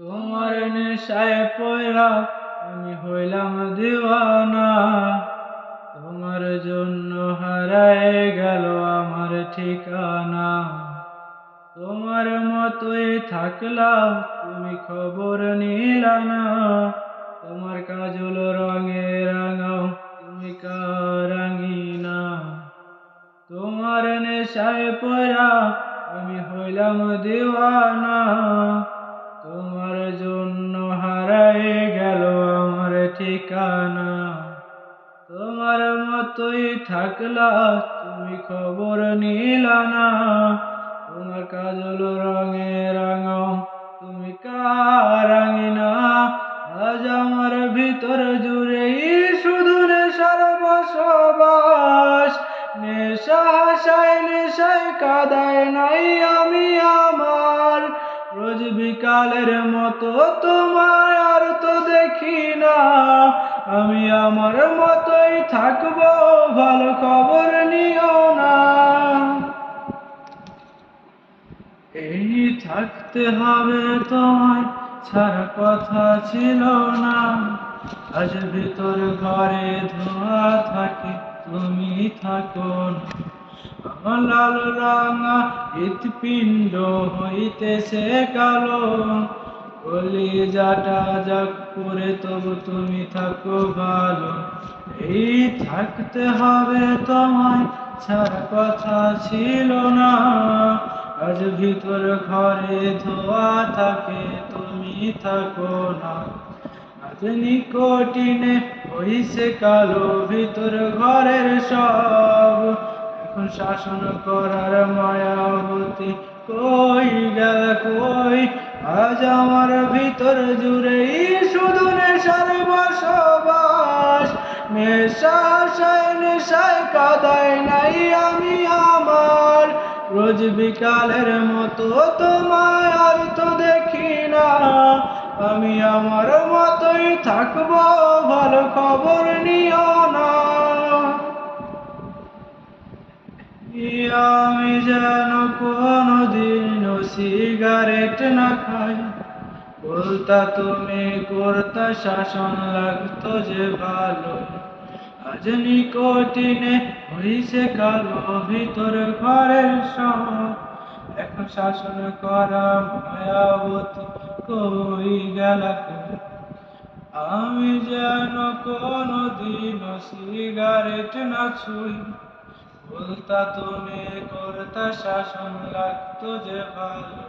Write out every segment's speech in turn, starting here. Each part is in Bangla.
তোমার নেশায় পয়রা আমি হইলাম দিওয়ানা। তোমার জন্য হারায় গেল আমার ঠিকানা। তোমার মতোই থাকলাম, তুমি খবর নিলা না তোমার কাজল রঙে রাঙাও, তুমি কারাঙিনা। তোমার নেশায় পড়া, আমি হইলাম দিওয়ানা। তোমার জন্য হারায় গেল আমার ঠিকানা। তোমার মতোই থাকলা, তুমি খবর নিলা না। তোমার কাজল রঙে রাঙাও তুমি কারাঙিনা আজ আমার ভিতর জুড়ে শুধু নেশার বসবাস। নেশা হাসায় নেশায় কাদায় নাই আমি আমার। রোজ বিকালের মতো তোমায় আর তো দেখি না। আমি আমার মতোই থাকব, ভালো খবর নিও না। এই থাকতে হবে তোমায় ছাড়া কথা ছিল না। আজ ভিতর ঘরে ধোয়া থাকে, তুমি থাকো না। লাল রাঙা হৃৎপিণ্ড হইতেছে কালো। কলিজাটা যাক করে তবু তুমি থাকো ভালো। এই থাকতে হবে তোমায় ছাড়া কথা ছিল না। আজ ভিতর ঘরে ধোয়া থাকে, তুমি থাকো না। আজ নিকটিনে হইছে কালো ভিতর ঘরের সব। শাসন করার মায়াবতী কই গেল কই, আজ আমার ভিতর জুড়েই শুধু নেশার বসবাস। নেশা নেশায় নাই আমি আমার। রোজ বিকালের মতো তোমায় আর তো দেখি না। আমি আমার মতোই থাকব, ভালো খবর নিও আমি যেন কোনদিন সিগারেট না খাই। বলতা তুমি করতা, শাসন লাগতো যে ভালো। আজ নিকটিনে হইছে কালো, ভিতর ঘরের সব এখন শাসন করা মায়াবতী কই গেল আমি যেন কোনদিন সিগারেট না ছুই। বলতা তুমি করতা শাসন লাগতো যে ভালো।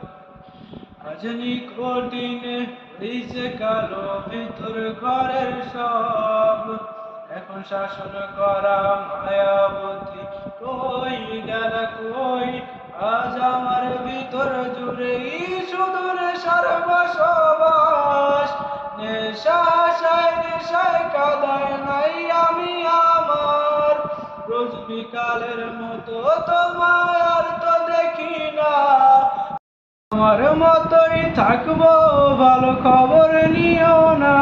আজ নিকটিনে হইছে কালো, ভিতর ঘরের সব। এখন শাসন করা মায়াবতী, কই গেল কই? আজ আমার ভিতর জুড়ে শুধু নেশার বসবাস নেশা আশায় নেশায় কাদায় নাই রোজ বিকালের মতো তোমায় আর তো দেখি না। আমার মতোই থাকব, ভালো খবর নিও না।